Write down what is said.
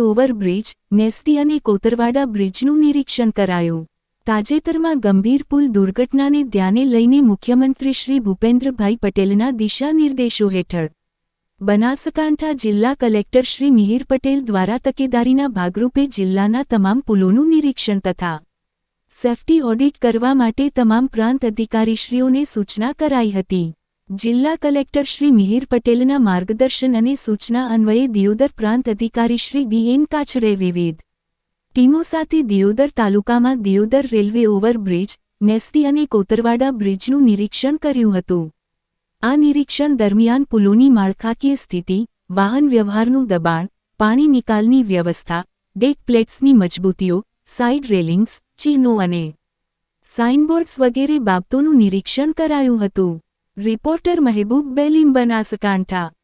Overbridge, નેસ્ટી અને કોતરવાડા બ્રિજનું નિરીક્ષણ કરાયું. તાજેતરમાં ગંભીર પુલ દુર્ઘટનાને ધ્યાને લઈને મુખ્યમંત્રી શ્રી ભૂપેન્દ્રભાઈ પટેલના દિશાનિર્દેશો હેઠળ બનાસકાંઠા જિલ્લા કલેક્ટર શ્રી મિહિર પટેલ દ્વારા તકેદારીના ભાગરૂપે જિલ્લાના તમામ પુલોનું નિરીક્ષણ તથા સેફટી ઓડિટ કરવા માટે તમામ પ્રાંત અધિકારીશ્રીઓને સૂચના કરાઈ હતી. જિલ્લા કલેક્ટર શ્રી મિહિર પટેલના માર્ગદર્શન અને સૂચના અન્વયે દિયોદર પ્રાંત અધિકારી શ્રી ડીએન કાછડે વિવિધ ટીમો સાથે દિયોદર તાલુકામાં દિયોદર રેલવે ઓવરબ્રિજ, નેસ્ટી અને કોતરવાડા બ્રિજનું નિરીક્ષણ કર્યું હતું. આ નિરીક્ષણ દરમિયાન પુલોની માળખાકીય સ્થિતિ, વાહન વ્યવહારનું દબાણ, પાણી નિકાલની વ્યવસ્થા, ડેક પ્લેટ્સની મજબૂતીઓ, સાઇડ રેલિંગ્સ, ચિહ્નો અને સાઇનબોર્ડ્સ વગેરે બાબતોનું નિરીક્ષણ કરાયું હતું. રિપોર્ટર મહેબૂબ બેલીમ બનાસકાંઠા.